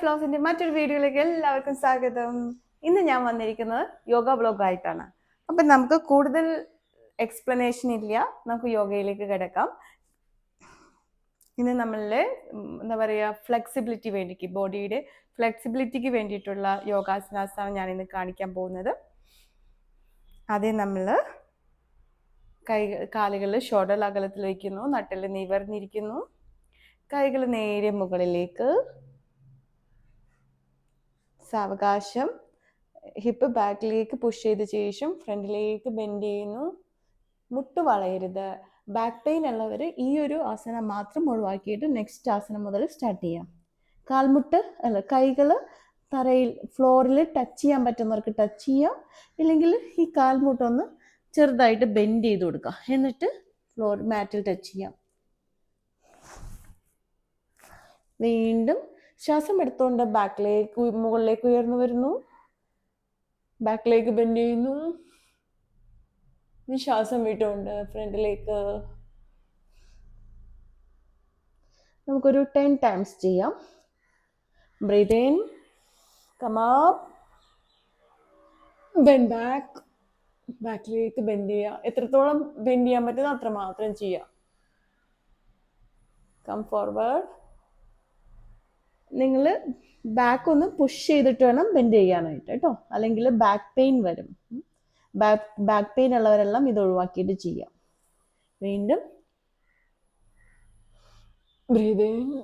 ഫ്ലോസിന്റെ മറ്റൊരു വീഡിയോയിലേക്ക് എല്ലാവർക്കും സ്വാഗതം. ഇന്ന് ഞാൻ വന്നിരിക്കുന്നത് യോഗ ബ്ലോഗായിട്ടാണ് അപ്പം നമുക്ക് കൂടുതൽ എക്സ്പ്ലനേഷൻ ഇല്ല. നമുക്ക് യോഗയിലേക്ക് കിടക്കാം. ഇന്ന് നമ്മളിലെ എന്താ പറയുക ഫ്ലെക്സിബിലിറ്റി വേണ്ടിക്ക് ബോഡിയുടെ ഫ്ലെക്സിബിലിറ്റിക്ക് വേണ്ടിയിട്ടുള്ള യോഗാസനാസാണ് ഞാൻ ഇന്ന് കാണിക്കാൻ പോകുന്നത്. ആദ്യം നമ്മൾ കൈ കാലുകൾ ഷോൾഡർ അകലത്തിൽ വയ്ക്കുന്നു നട്ടിൽ നിവർന്നിരിക്കുന്നു. കൈകൾ നേരെ മുകളിലേക്ക് സാവകാശം. ഹിപ്പ് ബാക്കിലേക്ക് പുഷ് ചെയ്ത ശേഷം ഫ്രണ്ടിലേക്ക് ബെൻഡ് ചെയ്യുന്നു. മുട്ട് വളയരുത്. ബാക്ക് പെയിൻ ഉള്ളവർ ഈ ഒരു ആസനം മാത്രം ഒഴിവാക്കിയിട്ട് നെക്സ്റ്റ് ആസനം മുതൽ സ്റ്റാർട്ട് ചെയ്യാം. കാൽമുട്ട് അല്ല കൈകൾ തറയിൽ ഫ്ലോറിൽ ടച്ച് ചെയ്യാൻ പറ്റുന്നവർക്ക് ടച്ച് ചെയ്യാം. ഇല്ലെങ്കിൽ ഈ കാൽമുട്ടൊന്ന് ചെറുതായിട്ട് ബെൻഡ് ചെയ്ത് കൊടുക്കുക എന്നിട്ട് ഫ്ലോർ മാറ്റിൽ ടച്ച് ചെയ്യാം. വീണ്ടും ശ്വാസം എടുത്തുകൊണ്ട് ബാക്കിലേക്ക് മുകളിലേക്ക് ഉയർന്നു വരുന്നു. ബാക്കിലേക്ക് ബെൻഡ് ചെയ്യുന്നു. ശ്വാസം വിട്ടുകൊണ്ട് ഫ്രണ്ടിലേക്ക്. നമുക്കൊരു ടെൻ ടൈംസ് ചെയ്യാം. Breathe in come up bend back ബാക്കിലേക്ക് ബെൻഡ് ചെയ്യുക. എത്രത്തോളം ബെൻഡ് ചെയ്യാൻ പറ്റുന്ന അത്ര മാത്രം ചെയ്യുക. കം ഫോർവേഡ് നിങ്ങൾ ബാക്ക് ഒന്ന് പുഷ് ചെയ്തിട്ട് വേണം ബെൻഡ് ചെയ്യാനായിട്ട് കേട്ടോ? അല്ലെങ്കിൽ ബാക്ക് പെയിൻ വരും. ബാക്ക് ബാക്ക് പെയിൻ ഉള്ളവരെല്ലാം ഇത് ഒഴിവാക്കിയിട്ട് ചെയ്യാം. വീണ്ടും. ബ്രീതിങ്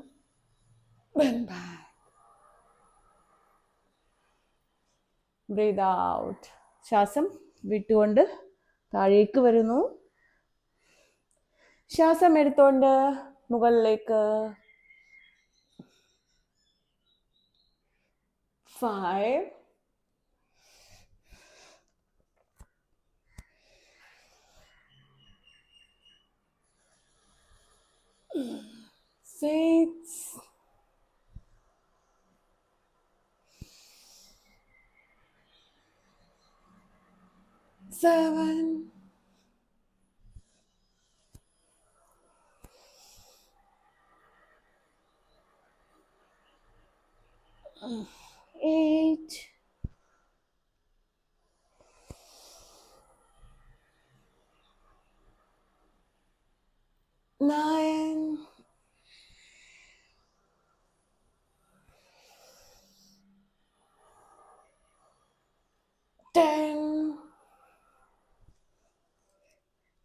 ബ്രീത് ഔട്ട് ശ്വാസം വിട്ടുകൊണ്ട് താഴേക്ക് വരുന്നു. ശ്വാസം എടുത്തുകൊണ്ട് മുകളിലേക്ക് five, six, seven,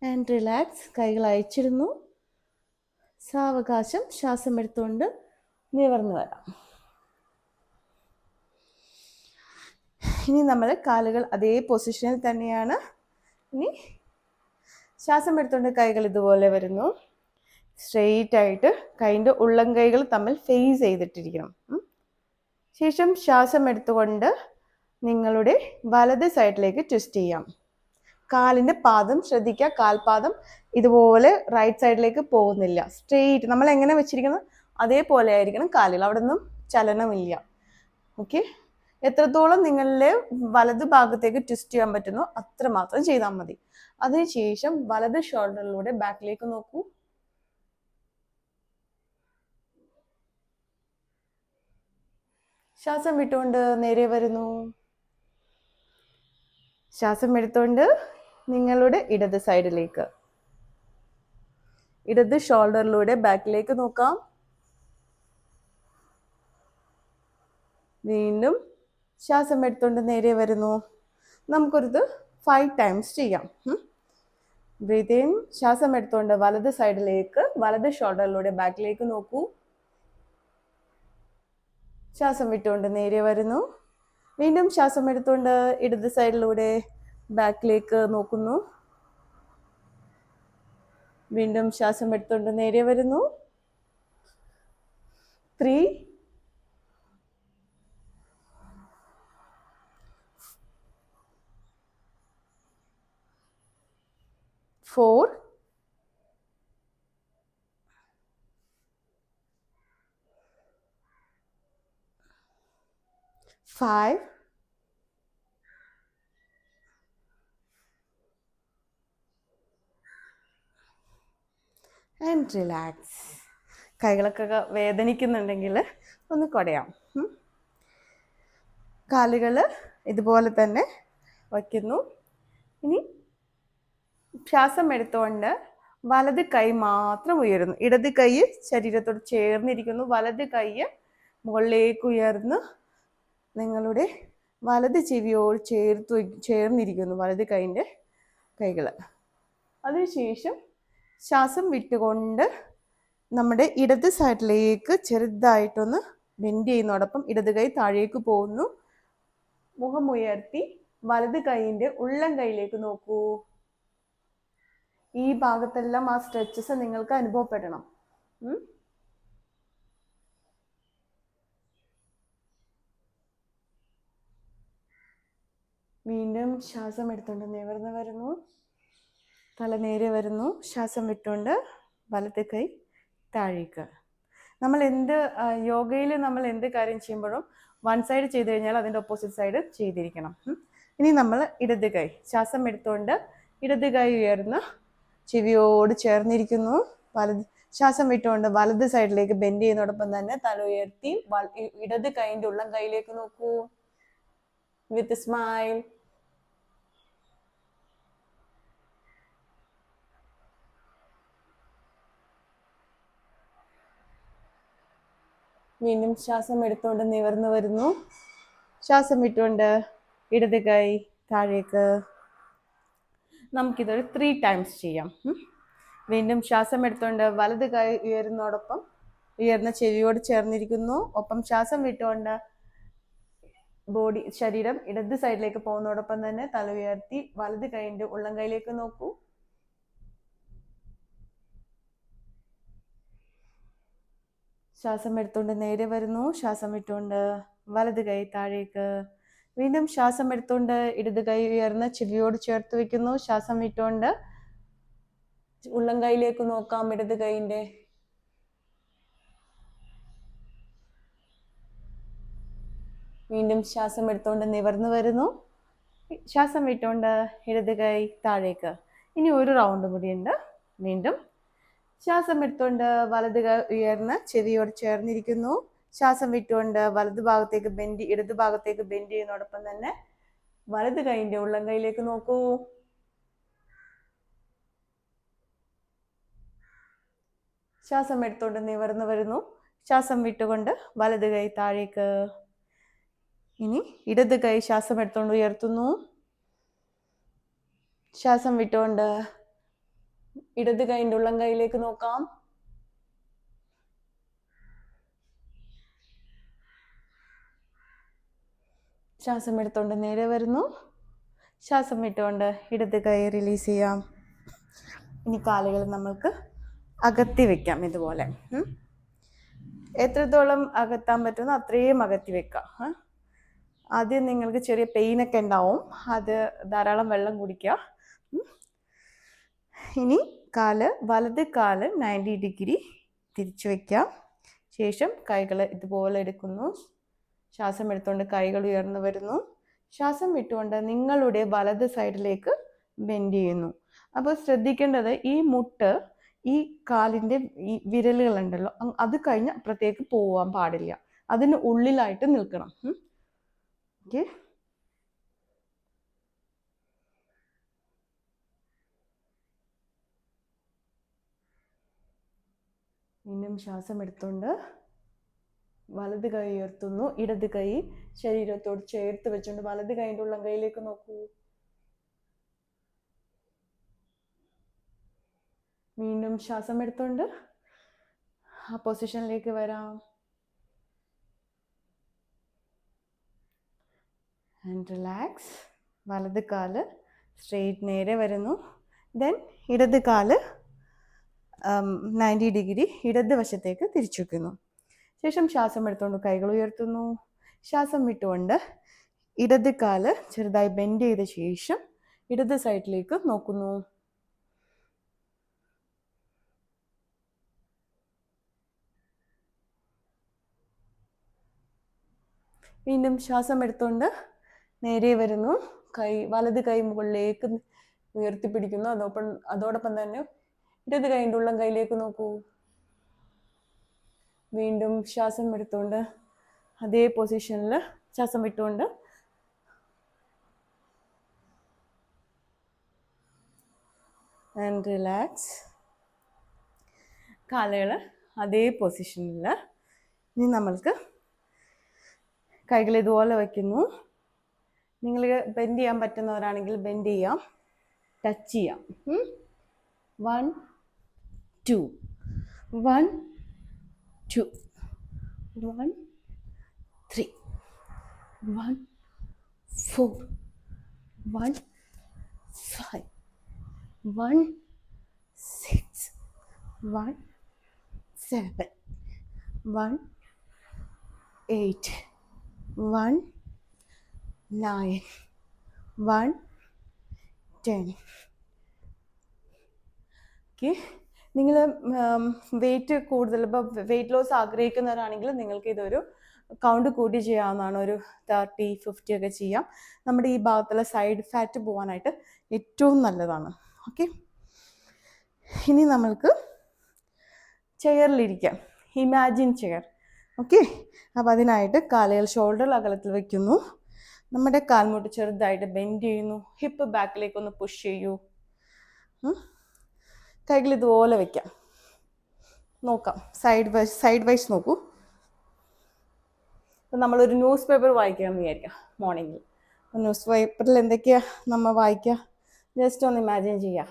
and relax കൈകൾ അയച്ചിരുന്നു. സാവകാശം ശ്വാസം എടുത്തുകൊണ്ട് നിവർന്നു വരാം. ഇനി നമ്മൾ കാലുകൾ അതേ പൊസിഷനിൽ തന്നെയാണ്. ഇനി ശ്വാസം എടുത്തുകൊണ്ട് കൈകൾ ഇതുപോലെ വരുന്നു. സ്ട്രെയിറ്റ് ആയിട്ട് കൈന്റെ ഉള്ളം കൈകൾ തമ്മിൽ ഫേസ് ചെയ്തിട്ടിരിക്കണം. ശേഷം ശ്വാസം എടുത്തുകൊണ്ട് നിങ്ങളുടെ വലത് സൈഡിലേക്ക് ട്വിസ്റ്റ് ചെയ്യാം. കാലിന്റെ പാദം ശ്രദ്ധിക്കുക. കാൽപാദം ഇതുപോലെ റൈറ്റ് സൈഡിലേക്ക് പോകുന്നില്ല. സ്ട്രെയിറ്റ് നമ്മൾ എങ്ങനെ വെച്ചിരിക്കുന്നത്? അതേപോലെ ആയിരിക്കണം കാലിൽ. അവിടെ നിന്നും ചലനമില്ല. ഓക്കെ എത്രത്തോളം നിങ്ങളിലെ വലത് ഭാഗത്തേക്ക് ട്വിസ്റ്റ് ചെയ്യാൻ പറ്റുന്നോ അത്ര മാത്രം ചെയ്താൽ മതി. അതിനുശേഷം വലത് ഷോൾഡറിലൂടെ ബാക്കിലേക്ക് നോക്കൂ. ശ്വാസം വിട്ടുകൊണ്ട് നേരെ വരുന്നു. ശ്വാസം എടുത്തുകൊണ്ട് നിങ്ങളുടെ ഇടത് സൈഡിലേക്ക്. ഇടത് ഷോൾഡറിലൂടെ ബാക്കിലേക്ക് നോക്കാം. വീണ്ടും ശ്വാസം എടുത്തുകൊണ്ട് നേരെ വരുന്നു. നമുക്കൊരിത് ഫൈവ് ടൈംസ് ചെയ്യാം. ബ്രീത്ത് ശ്വാസം എടുത്തുകൊണ്ട് വലത് സൈഡിലേക്ക് വലത് ഷോൾഡറിലൂടെ ബാക്കിലേക്ക് നോക്കൂ. ശ്വാസം വിട്ടുകൊണ്ട് നേരെ വരുന്നു. വീണ്ടും ശ്വാസം എടുത്തുകൊണ്ട് ഇടത് സൈഡിലൂടെ ബാക്കിലേക്ക് നോക്കുന്നു. വീണ്ടും ശ്വാസം എടുത്തുകൊണ്ട് നേരെ വരുന്നു. Three. Four. five, and relax കൈകളൊക്കെ വേദനിക്കുന്നുണ്ടെങ്കിൽ ഒന്ന് കുടയാം. കാലുകൾ ഇതുപോലെ തന്നെ വയ്ക്കുന്നു. ഇനി ശ്വാസം എടുത്തുകൊണ്ട് വലത് കൈ മാത്രം ഉയരുന്നു. ഇടത് കൈ ശരീരത്തോട് ചേർന്നിരിക്കുന്നു. വലത് കൈ മുകളിലേക്ക് ഉയർന്ന് നിങ്ങളുടെ വലത് ചെവിയോട് ചേർത്ത് ചേർന്നിരിക്കുന്നു. വലത് കൈന്റെ കൈകൾ. അതിനുശേഷം ശ്വാസം വിട്ടുകൊണ്ട് നമ്മുടെ ഇടത് സൈഡിലേക്ക് ചെറുതായിട്ടൊന്ന് ബെൻഡ് ചെയ്യുന്നതോടൊപ്പം ഇടത് കൈ താഴേക്ക് പോകുന്നു. മുഖമുയർത്തി വലത് കൈയിന്റെ ഉള്ളം കൈയിലേക്ക് നോക്കൂ. ഈ ഭാഗത്തെല്ലാം ആ സ്ട്രെച്ചസ് നിങ്ങൾക്ക് അനുഭവപ്പെടണം. വീണ്ടും ശ്വാസം എടുത്തുകൊണ്ട് നിവർന്ന് വരുന്നു. തല നേരെ വരുന്നു. ശ്വാസം വിട്ടുകൊണ്ട് വലത്തെ കൈ താഴേക്ക്. നമ്മൾ എന്ത് യോഗയിൽ നമ്മൾ എന്ത് കാര്യം ചെയ്യുമ്പോഴും വൺ സൈഡ് ചെയ്ത് കഴിഞ്ഞാൽ അതിന്റെ ഓപ്പോസിറ്റ് സൈഡ് ചെയ്തിരിക്കണം. ഇനി നമ്മൾ ഇടത് കൈ ശ്വാസം എടുത്തുകൊണ്ട് ഇടത് കൈ ഉയർന്ന് ചെവിയോട് ചേർന്നിരിക്കുന്നു. വലത് ശ്വാസം വിട്ടുകൊണ്ട് വലത് സൈഡിലേക്ക് ബെൻഡ് ചെയ്യുന്നതോടൊപ്പം തന്നെ തല ഉയർത്തി ഇടത് കൈന്റെ ഉള്ളം കൈയിലേക്ക് നോക്കൂ. വിത്ത് സ്മൈൽ വീണ്ടും ശ്വാസം എടുത്തുകൊണ്ട് നിവർന്നു വരുന്നു. ശ്വാസം വിട്ടുകൊണ്ട് ഇടത് കൈ താഴേക്ക്. നമുക്കിതൊരു ത്രീ ടൈംസ് ചെയ്യാം. വീണ്ടും ശ്വാസം എടുത്തുകൊണ്ട് വലത് കൈ ഉയരുന്നതോടൊപ്പം ഉയർന്ന ചെവിയോട് ചേർന്നിരിക്കുന്നു. ഒപ്പം ശ്വാസം വിട്ടുകൊണ്ട് ബോഡി ശരീരം ഇടത് സൈഡിലേക്ക് പോകുന്നതോടൊപ്പം തന്നെ തല ഉയർത്തി വലത് കൈന്റെ ഉള്ളം കൈയിലേക്ക് നോക്കൂ. ശ്വാസം എടുത്തുകൊണ്ട് നേരെ വരുന്നു. ശ്വാസം ഇട്ടുകൊണ്ട് വലത് കൈ താഴേക്ക്. വീണ്ടും ശ്വാസം എടുത്തുകൊണ്ട് ഇടത് കൈ ഉയർന്ന് ചെവിയോട് ചേർത്ത് വെക്കുന്നു. ശ്വാസം ഇട്ടുകൊണ്ട് ഉള്ളം കൈയിലേക്ക് നോക്കാം. ഇടത് കൈയിന്റെ വീണ്ടും ശ്വാസം എടുത്തുകൊണ്ട് നിവർന്നു വരുന്നു. ശ്വാസം വിട്ടുകൊണ്ട് ഇടത് കൈ താഴേക്ക്. ഇനി ഒരു റൗണ്ട് കൂടിയുണ്ട് വീണ്ടും ശ്വാസം എടുത്തുകൊണ്ട് വലത് ഉയർന്ന് ചെവിയോട് ചേർന്നിരിക്കുന്നു. ശ്വാസം വിട്ടുകൊണ്ട് വലത് ഭാഗത്തേക്ക് ബെൻഡ് ഇടത് ഭാഗത്തേക്ക് ബെൻഡ് ചെയ്യുന്നതോടൊപ്പം തന്നെ വലത് കൈന്റെ ഉള്ളം കൈയിലേക്ക് നോക്കൂ. ശ്വാസം എടുത്തുകൊണ്ട് നിവർന്നു വരുന്നു. ശ്വാസം വിട്ടുകൊണ്ട് വലത് കൈ താഴേക്ക്. ഇനി ഇടത് കൈ ശ്വാസം എടുത്തുകൊണ്ട് ഉയർത്തുന്നു. ശ്വാസം വിട്ടുകൊണ്ട് ഇടത് കൈന്റെ ഉള്ളം കൈയിലേക്ക് നോക്കാം. ശ്വാസം എടുത്തുകൊണ്ട് നേരെ വരുന്നു. ശ്വാസം വിട്ടുകൊണ്ട് ഇടത് കൈ റിലീസ് ചെയ്യാം. ഇനി കാലുകൾ നമ്മൾക്ക് അകത്തി വെക്കാം ഇതുപോലെ. എത്രത്തോളം അകത്താൻ പറ്റുന്നോ അത്രയും അകത്തി വെക്കാം. ആദ്യം നിങ്ങൾക്ക് ചെറിയ പെയിനൊക്കെ ഉണ്ടാവും. അത് ധാരാളം വെള്ളം കുടിക്കുക. ഇനി കാൽ വലത് കാൽ നയന്റി ഡിഗ്രി തിരിച്ചു വയ്ക്കാം ശേഷം കൈകൾ ഇതുപോലെ എടുക്കുന്നു. ശ്വാസം എടുത്തുകൊണ്ട് കൈകൾ ഉയർന്നു വരുന്നു. ശ്വാസം വിട്ടുകൊണ്ട് നിങ്ങളുടെ വലത് സൈഡിലേക്ക് ബെൻഡ് ചെയ്യുന്നു. അപ്പോൾ ശ്രദ്ധിക്കേണ്ടത് ഈ മുട്ട് ഈ കാലിന്റെ ഈ വിരലുകളുണ്ടല്ലോ അത് കഴിഞ്ഞ് അപ്പുറത്തേക്ക് പോവാൻ പാടില്ല. അതിന് ഉള്ളിലായിട്ട് നിൽക്കണം. ഓക്കെ. വീണ്ടും ശ്വാസം എടുത്തുകൊണ്ട് വലത് കൈ ഉയർത്തുന്നു. ഇടത് കൈ ശരീരത്തോട് ചേർത്ത് വെച്ചുകൊണ്ട് വലത് കൈന്റെ ഉള്ളം കൈയിലേക്ക് നോക്കൂ. വീണ്ടും ശ്വാസം എടുത്തുകൊണ്ട് ആ പൊസിഷനിലേക്ക് വരാം. ആൻഡ് റിലാക്സ് വലത് കാൽ സ്ട്രെയിറ്റ് നേരെ വരുന്നു. ദെൻ ഇടത് കാൽ നയന്റി ഡിഗ്രി ഇടത് വശത്തേക്ക് തിരിച്ചു വയ്ക്കുന്നു ശേഷം ശ്വാസം എടുത്തുകൊണ്ട് കൈകൾ ഉയർത്തുന്നു. ശ്വാസം വിട്ടുകൊണ്ട് ഇടത് കാൽ ചെറുതായി ബെൻഡ് ചെയ്ത ശേഷം ഇടത് സൈഡിലേക്ക് നോക്കുന്നു. വീണ്ടും ശ്വാസം എടുത്തുകൊണ്ട് നേരെ വരുന്നു. കൈ വലത് കൈ മുകളിലേക്ക് ഉയർത്തിപ്പിടിക്കുന്നു. അതോടൊപ്പം അതോടൊപ്പം തന്നെ ഇടത് കൈന്റെ ഉള്ളം കയ്യിലേക്ക് നോക്കൂ. വീണ്ടും ശ്വാസം എടുത്തുകൊണ്ട് അതേ പൊസിഷനിൽ ശ്വാസം വിട്ടുകൊണ്ട് ആൻഡ് റിലാക്സ് കാലുകൾ അതേ പൊസിഷനിൽ ഇനി നമ്മൾക്ക് കൈകൾ ഇതുപോലെ വയ്ക്കുന്നു. നിങ്ങൾ ബെൻഡ് ചെയ്യാൻ പറ്റുന്നവരാണെങ്കിൽ ബെൻഡ് ചെയ്യാം. ടച്ച് ചെയ്യാം. One two. One, two. One, three. One, four. One, five. One, six. One, seven. One, eight. One, nine. One, ten. Okay. നിങ്ങൾ വെയിറ്റ് കൂടുതൽ ഇപ്പോൾ വെയിറ്റ് ലോസ് ആഗ്രഹിക്കുന്നവരാണെങ്കിൽ നിങ്ങൾക്ക് ഇതൊരു കൗണ്ട് കൂട്ടി ചെയ്യാവുന്നതാണ്. ഒരു തേർട്ടി ഫിഫ്റ്റി ഒക്കെ ചെയ്യാം. നമ്മുടെ ഈ ഭാഗത്തുള്ള സൈഡ് ഫാറ്റ് പോകാനായിട്ട് ഏറ്റവും നല്ലതാണ്. ഓക്കെ ഇനി നമ്മൾക്ക് ചെയറിലിരിക്കാം ഇമാജിൻ ചെയർ ഓക്കെ അപ്പോൾ അതിനായിട്ട് കാലുകൾ ഷോൾഡർ അകലത്തിൽ വയ്ക്കുന്നു നമ്മുടെ കാൽമുട്ട് ചെറുതായിട്ട് ബെൻഡ് ചെയ്യുന്നു. ഹിപ്പ് ബാക്കിലേക്ക് ഒന്ന് പുഷ് ചെയ്യൂ. കൈകൾ ഇതുപോലെ വെക്കാം. നോക്കാം. സൈഡ് വൈസ് സൈഡ് വൈസ് നോക്കൂ. ഇപ്പം നമ്മളൊരു ന്യൂസ് പേപ്പർ വായിക്കാമെന്ന് വിചാരിക്കാം മോർണിംഗിൽ ന്യൂസ് പേപ്പറിൽ എന്തൊക്കെയാണ് നമ്മൾ വായിക്കുക ജസ്റ്റ് ഒന്ന് ഇമാജിൻ ചെയ്യുക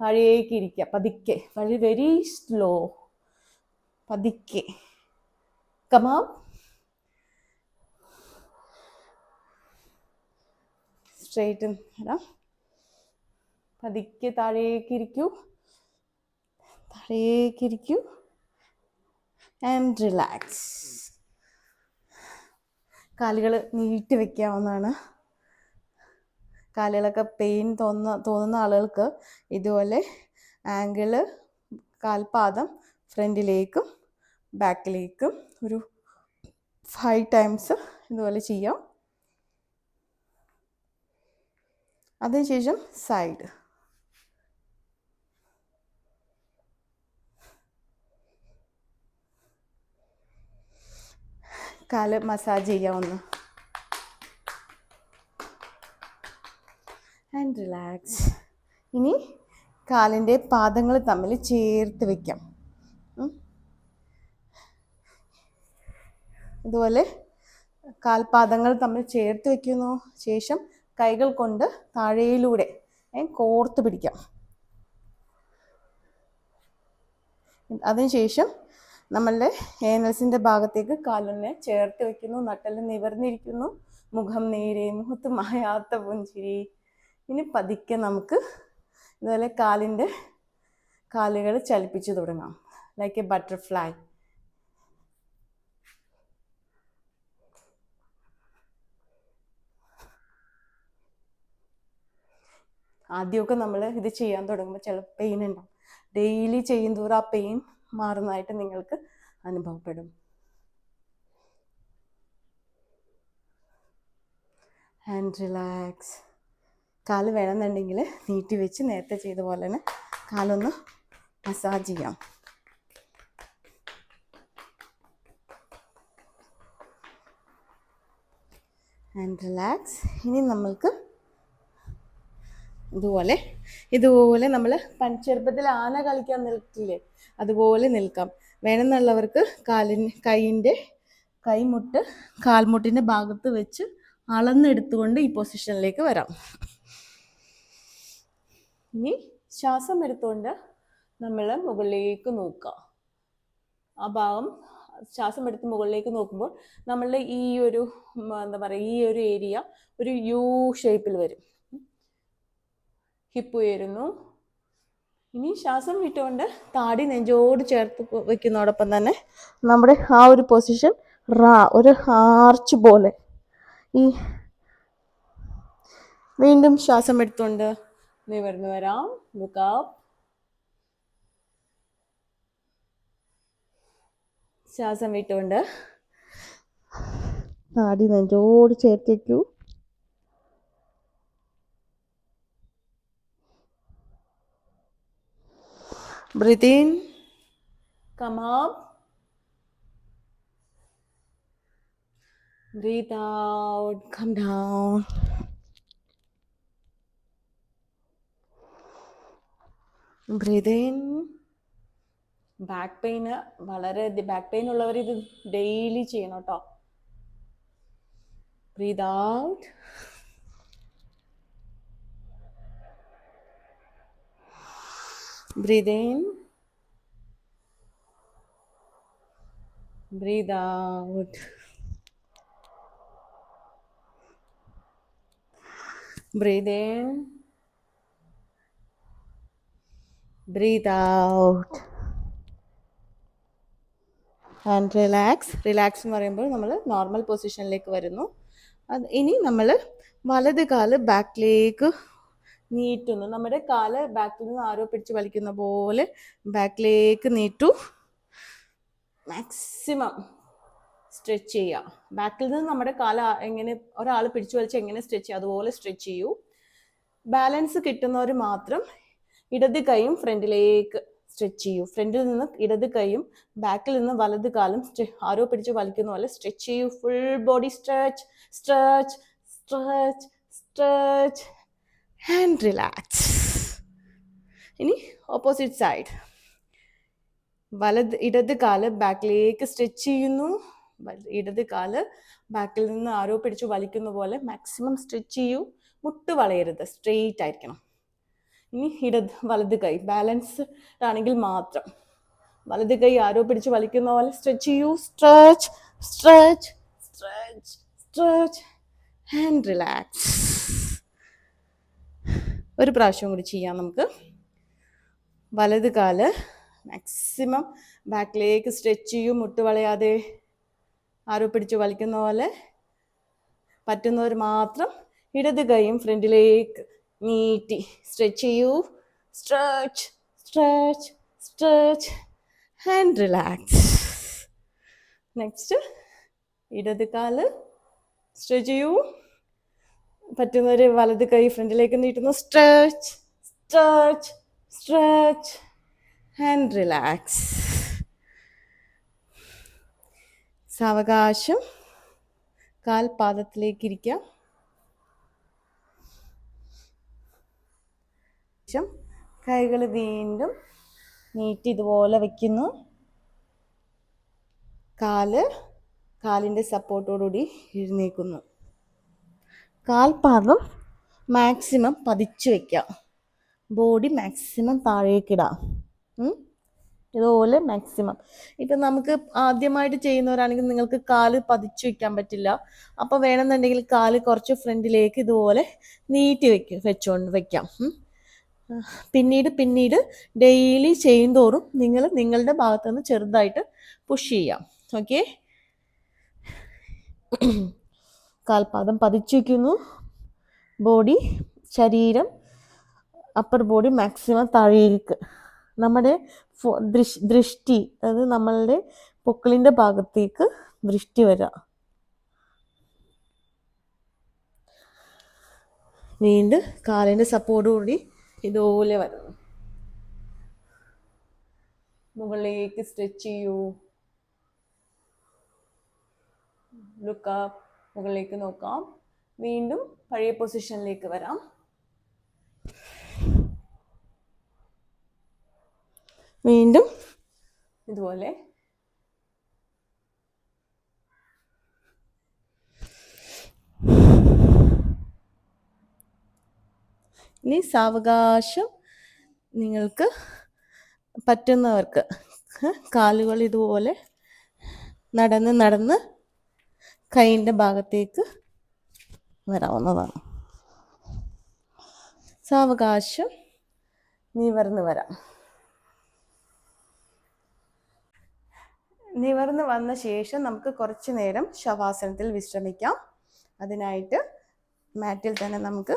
താഴേക്ക് ഇരിക്കുക പതുക്കെ. വളരെ വെരി സ്ലോ പതുക്കെ. കമാ സ്ട്രെയിറ്റ് വരാം പതുക്കെ താഴേക്ക് ഇരിക്കൂ. താഴേക്ക് ഇരിക്കൂ ആൻഡ് റിലാക്സ് കാലുകൾ നീട്ടി വെക്കാവുന്നതാണ്. കാലുകളൊക്കെ പെയിൻ തോന്നുന്ന തോന്നുന്ന ആളുകൾക്ക് ഇതുപോലെ ആംഗിൾ കാൽപാദം ഫ്രണ്ടിലേക്കും ബാക്കിലേക്കും ഒരു ഫൈവ് ടൈംസ് ഇതുപോലെ ചെയ്യാം. അതിനുശേഷം സൈഡ് കാൽ മസാജ് ചെയ്യാവുന്ന. ആൻഡ് റിലാക്സ് ഇനി കാലിന്റെ പാദങ്ങൾ തമ്മിൽ ചേർത്ത് വയ്ക്കാം ഇതുപോലെ കാൽപാദങ്ങൾ തമ്മിൽ ചേർത്ത് വയ്ക്കുന്നു ശേഷം കൈകൾ കൊണ്ട് താഴേയിലൂടെ കോർത്ത് പിടിക്കാം. അതിനുശേഷം നമ്മളുടെ ഏനൽസിന്റെ ഭാഗത്തേക്ക് കാലൊന്നെ ചേർത്ത് വെക്കുന്നു നട്ടൽ നിവർന്നിരിക്കുന്നു മുഖം നേരെ മുഖത്ത് മായാത്ത പുഞ്ചിരി. ഇനി പതുക്കെ നമുക്ക് ഇതുപോലെ കാലിന്റെ കാലുകൾ ചലിപ്പിച്ചു തുടങ്ങാം. ലൈക്ക് എ ബട്ടർഫ്ലൈ ആദ്യമൊക്കെ നമ്മൾ ഇത് ചെയ്യാൻ തുടങ്ങുമ്പോൾ ചില പെയിൻ ഉണ്ടാവും. ഡെയിലി ചെയ്യുന്തോറും ആ പെയിൻ മാറുന്നതായിട്ട് നിങ്ങൾക്ക് അനുഭവപ്പെടും. ആൻഡ് റിലാക്സ് കാൽ വേണമെന്നുണ്ടെങ്കിൽ നീട്ടി വെച്ച് നേരത്തെ ചെയ്ത പോലെ തന്നെ കാലൊന്ന് മസാജ് ചെയ്യാം. ആൻഡ് റിലാക്സ് ഇനി നമ്മൾക്ക് ഇതുപോലെ ഇതുപോലെ നമ്മൾ ചെറുപ്പത്തിൽ ആന കളിക്കാൻ നിൽക്കില്ലേ? അതുപോലെ നിൽക്കാം. വേണമെന്നുള്ളവർക്ക് കാലിന് കൈയിന്റെ കൈമുട്ട് കാൽമുട്ടിന്റെ ഭാഗത്ത് വെച്ച് അളന്നെടുത്തുകൊണ്ട് ഈ പൊസിഷനിലേക്ക് വരാം. ഇനി ശ്വാസം എടുത്തുകൊണ്ട് നമ്മൾ മുകളിലേക്ക് നോക്കുക. ആ ഭാഗം ശ്വാസം എടുത്ത് മുകളിലേക്ക് നോക്കുമ്പോൾ നമ്മളുടെ ഈ ഒരു എന്താ പറയുക ഈ ഒരു ഏരിയ ഒരു യു ഷേപ്പിൽ വരും. ഹിപ്പ് ഉയരുന്നു. ഇനി ശ്വാസം വിട്ടുകൊണ്ട് താടി നെഞ്ചോട് ചേർത്ത് വെക്കുന്നതോടൊപ്പം തന്നെ നമ്മുടെ ആ ഒരു പൊസിഷൻ റാ ഒരു ആർച്ച് പോലെ. ഈ വീണ്ടും ശ്വാസം എടുത്തുകൊണ്ട് നിവർന്നു വരാം. ലുക്കപ്പ് ശ്വാസം വിട്ടുകൊണ്ട് താടി നെഞ്ചോട് ചേർത്ത് Breathe in. Come up. Breathe out, come down. Breathe in. Back pain വളരെ ബാക്ക് പെയിൻ ഉള്ളവർ ഇത് ഡെയിലി ചെയ്യണം കേട്ടോ breathe out breathe in breathe out. Breathe in breathe out. And relax. Relax എന്ന് പറയുമ്പോൾ നമ്മൾ നോർമൽ പൊസിഷനിലേക്ക് വരുന്നു. അത് ഇനി നമ്മൾ വലത് കാൽ ബാക്കിലേക്ക് നീട്ടുന്നു. നമ്മുടെ കാൽ ബാക്കിൽ നിന്ന് ആരോ പിടിച്ച് വലിക്കുന്ന പോലെ ബാക്കിലേക്ക് നീട്ടു. മാക്സിമം സ്ട്രെച്ച് ചെയ്യുക. ബാക്കിൽ നിന്ന് നമ്മുടെ കാൽ എങ്ങനെ ഒരാൾ പിടിച്ചു വലിച്ച് എങ്ങനെ സ്ട്രെച്ച് ചെയ്യുക അതുപോലെ സ്ട്രെച്ച് ചെയ്യൂ. ബാലൻസ് കിട്ടുന്നവർ മാത്രം ഇടത് കൈയും ഫ്രണ്ടിലേക്ക് സ്ട്രെച്ച് ചെയ്യൂ. ഫ്രണ്ടിൽ നിന്ന് ഇടത് കൈയും ബാക്കിൽ നിന്ന് വലത് കാലും ആരോ പിടിച്ച് വലിക്കുന്ന പോലെ സ്ട്രെച്ച് ചെയ്യൂ. Full body stretch stretch stretch stretch and relax ഇനി ഓപ്പോസിറ്റ് സൈഡ് വലത് ഇടത് കാൽ ബാക്കിലേക്ക് സ്ട്രെച്ച് ചെയ്യുന്നു. ഇടത് കാൽ ബാക്കിൽ നിന്ന് ആരോ പിടിച്ച് വലിക്കുന്ന പോലെ മാക്സിമം സ്ട്രെച്ച് ചെയ്യൂ. മുട്ട് വളയരുത്. സ്ട്രെയിറ്റ് ആയിരിക്കണം. ഇനി ഇടത് വലത് കൈ. ബാലൻസ് ആണെങ്കിൽ മാത്രം. വലത് കൈ ആരോ പിടിച്ച് വലിക്കുന്ന പോലെ സ്ട്രെച്ച് ചെയ്യൂ. Stretch stretch stretch stretch and relax ഒരു പ്രാവശ്യം കൂടി ചെയ്യാം നമുക്ക്. വലത് കാൽ മാക്സിമം ബാക്കിലേക്ക് സ്ട്രെച്ച് ചെയ്യും. മുട്ട് വളയാതെ ആരോ പിടിച്ച് വലിക്കുന്ന പോലെ പറ്റുന്നവർ മാത്രം ഇടത് കൈയും ഫ്രണ്ടിലേക്ക് നീട്ടി സ്ട്രെച്ച് ചെയ്യൂ. Stretch stretch stretch and relax next ഇടത് കാൽ സ്ട്രെച്ച് ചെയ്യൂ. പറ്റുന്നവർ വലത് കൈ ഫ്രണ്ടിലേക്ക് നീട്ടുന്നു. Stretch stretch stretch and relax സാവകാശം. കാൽപാദത്തിലേക്ക് ഇരിക്കാം ശേഷം കൈകൾ വീണ്ടും നീട്ടി ഇതുപോലെ വയ്ക്കുന്നു കാൽ കാലിന്റെ സപ്പോർട്ടോടുകൂടി എഴുന്നേക്കുന്നു കാൽപാദം മാക്സിമം പതിച്ചു വെക്കാം ബോഡി മാക്സിമം താഴേക്കിടാം. ഇതുപോലെ മാക്സിമം ഇപ്പം നമുക്ക് ആദ്യമായിട്ട് ചെയ്യുന്നവരാണെങ്കിൽ നിങ്ങൾക്ക് കാൽ പതിച്ചു വയ്ക്കാൻ പറ്റില്ല. അപ്പോൾ വേണമെന്നുണ്ടെങ്കിൽ കാൽ കുറച്ച് ഫ്രണ്ടിലേക്ക് ഇതുപോലെ നീട്ടി വെക്കും വെച്ചുകൊണ്ട് വയ്ക്കാം പിന്നീട് പിന്നീട് ഡെയിലി ചെയ്യുന്തോറും നിങ്ങൾ നിങ്ങളുടെ ഭാഗത്തുനിന്ന് ചെറുതായിട്ട് പുഷ് ചെയ്യാം. ഓക്കെ കാൽപാദം പതിച്ചിരിക്കുന്നു. ബോഡി ശരീരം അപ്പർ ബോഡി മാക്സിമം താഴേക്ക്. നമ്മുടെ ദൃഷ്ടി അതായത് നമ്മളുടെ പൊക്കിളിന്റെ ഭാഗത്തേക്ക് ദൃഷ്ടി വരിക വീണ്ടും കാലിന്റെ കൂടി ഇതുപോലെ വരണം. മുകളിലേക്ക് സ്ട്രെച്ച് ചെയ്യൂ. ലുക്ക് മുകളിലേക്ക് നോക്കാം. വീണ്ടും പഴയ പൊസിഷനിലേക്ക് വരാം. വീണ്ടും ഇതുപോലെ. ഇനി സാവകാശം നിങ്ങൾക്ക് പറ്റുന്നവർക്ക് കാലുകൾ ഇതുപോലെ നടന്ന് നടന്ന് കൈയിന്റെ ഭാഗത്തേക്ക് വരാവുന്നതാണ്. സാവകാശം നിവർന്ന് വരാം. നിവർന്ന് വന്ന ശേഷം നമുക്ക് കുറച്ച് നേരം ശവാസനത്തിൽ വിശ്രമിക്കാം. അതിനായിട്ട് മാറ്റിൽ തന്നെ നമുക്ക്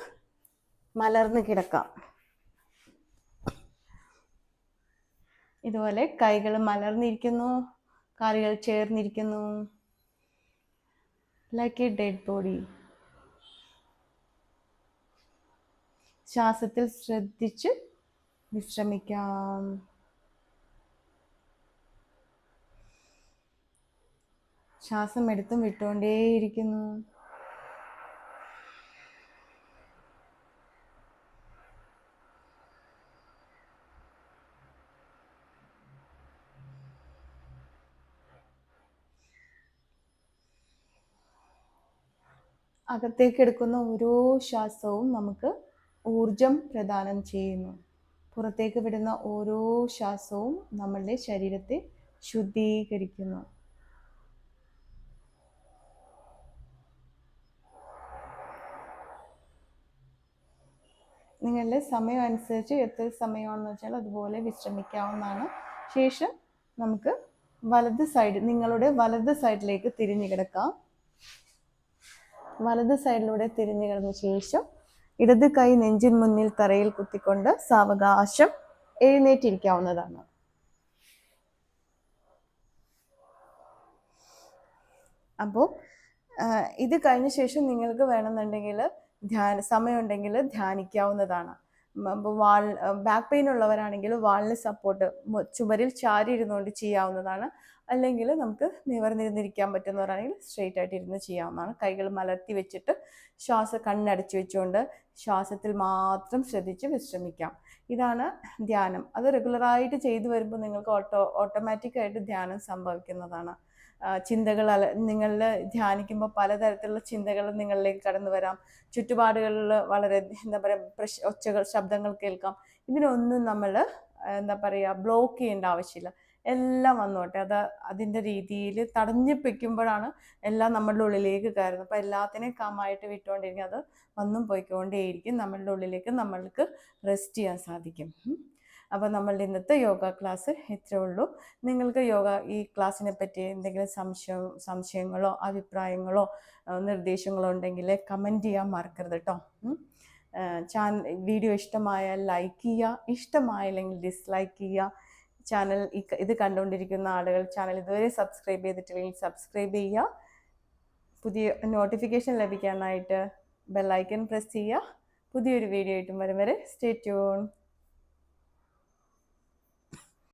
മലർന്ന് കിടക്കാം. ഇതുപോലെ കൈകൾ മലർന്നിരിക്കുന്നു കാലുകൾ ചേർന്നിരിക്കുന്നു. ലൈക്ക് എ ഡെഡ് ബോഡി ശ്വാസത്തിൽ ശ്രദ്ധിച്ച് വിശ്രമിക്കാം. ശ്വാസം എടുത്തും വിട്ടുകൊണ്ടേയിരിക്കുന്നു. അകത്തേക്ക് എടുക്കുന്ന ഓരോ ശ്വാസവും നമുക്ക് ഊർജം പ്രദാനം ചെയ്യുന്നു. പുറത്തേക്ക് വിടുന്ന ഓരോ ശ്വാസവും നമ്മളുടെ ശരീരത്തെ ശുദ്ധീകരിക്കുന്നു. നിങ്ങളുടെ സമയം അനുസരിച്ച് എത്ര സമയമാണെന്ന് വെച്ചാൽ അതുപോലെ വിശ്രമിക്കാവുന്നതാണ്. ശേഷം നമുക്ക് വലത് സൈഡ് നിങ്ങളുടെ വലത് സൈഡിലേക്ക് തിരിഞ്ഞു കിടക്കാം. വലത് സൈഡിലൂടെ തിരിഞ്ഞു കിടന്ന ശേഷം ഇടത് കൈ നെഞ്ചിൻ മുന്നിൽ തറയിൽ കുത്തിക്കൊണ്ട് സാവകാശം എഴുന്നേറ്റിരിക്കാവുന്നതാണ്. അപ്പോൾ ഇത് കഴിഞ്ഞ ശേഷം നിങ്ങൾക്ക് വേണമെന്നുണ്ടെങ്കിൽ ധ്യാന സമയമുണ്ടെങ്കിൽ ധ്യാനിക്കാവുന്നതാണ്. വാൾ ബാക്ക് പെയിൻ ഉള്ളവരാണെങ്കിൽ വാളിന് സപ്പോർട്ട് ചുമരിൽ ചാരി ഇരുന്നുകൊണ്ട് ചെയ്യാവുന്നതാണ്. അല്ലെങ്കിൽ നമുക്ക് നിവർന്നിരുന്നിരിക്കാൻ പറ്റുന്നവരാണെങ്കിൽ സ്ട്രെയിറ്റ് ആയിട്ട് ഇരുന്ന് ചെയ്യാവുന്നതാണ്. കൈകൾ മലർത്തി വെച്ചിട്ട് ശ്വാസ കണ്ണടച്ചു വെച്ചുകൊണ്ട് ശ്വാസത്തിൽ മാത്രം ശ്രദ്ധിച്ച് വിശ്രമിക്കാം. ഇതാണ് ധ്യാനം. അത് റെഗുലറായിട്ട് ചെയ്തു വരുമ്പോൾ നിങ്ങൾക്ക് ഓട്ടോ ഓട്ടോമാറ്റിക്കായിട്ട് ധ്യാനം സംഭവിക്കുന്നതാണ്. ചിന്തകൾ അല നിങ്ങളിൽ ധ്യാനിക്കുമ്പോൾ പലതരത്തിലുള്ള ചിന്തകൾ നിങ്ങളിലേക്ക് കടന്നു വരാം. ചുറ്റുപാടുകളിൽ വളരെ എന്താ പറയുക പ്രശ് ഒച്ചകൾ ശബ്ദങ്ങൾ കേൾക്കാം. ഇതിനൊന്നും നമ്മൾ എന്താ പറയുക ബ്ലോക്ക് ചെയ്യേണ്ട ആവശ്യമില്ല. എല്ലാം വന്നോട്ടെ. അത് അതിന്റെ രീതിയിൽ തടഞ്ഞു വെക്കുമ്പോഴാണ് എല്ലാം നമ്മളുടെ ഉള്ളിലേക്ക് കയറുന്നത്. അപ്പോൾ എല്ലാത്തിനെയും കാമായിട്ട് വിട്ടുകൊണ്ടിരിക്കും അത് വന്നും പോയിക്കൊണ്ടേയിരിക്കും. നമ്മളുടെ ഉള്ളിലേക്ക് നമ്മൾക്ക് റെസ്റ്റ് ചെയ്യാൻ സാധിക്കും. അപ്പോൾ നമ്മളുടെ ഇന്നത്തെ യോഗ ക്ലാസ് ഇത്രേ ഉള്ളൂ. നിങ്ങൾക്ക് യോഗ ഈ ക്ലാസ്സിനെ പറ്റി എന്തെങ്കിലും സംശയം സംശയങ്ങളോ അഭിപ്രായങ്ങളോ നിർദ്ദേശങ്ങളോ ഉണ്ടെങ്കിൽ കമന്റ് ചെയ്യാൻ മറക്കരുത് കേട്ടോ ചാൻ വീഡിയോ ഇഷ്ടമായാൽ ലൈക്ക് ചെയ്യുക. ഇഷ്ടമായില്ലെങ്കിൽ ഡിസ്ലൈക്ക് ചെയ്യുക. ചാനൽ ഇത് കണ്ടുകൊണ്ടിരിക്കുന്ന ആളുകൾ ചാനൽ ഇതുവരെ സബ്സ്ക്രൈബ് ചെയ്തിട്ടില്ലെങ്കിൽ സബ്സ്ക്രൈബ് ചെയ്യുക. പുതിയ നോട്ടിഫിക്കേഷൻ ലഭിക്കാനായിട്ട് ബെല്ലൈക്കൺ പ്രസ് ചെയ്യുക. പുതിയൊരു വീഡിയോ ആയിട്ടും വരും വരെ. Stay tune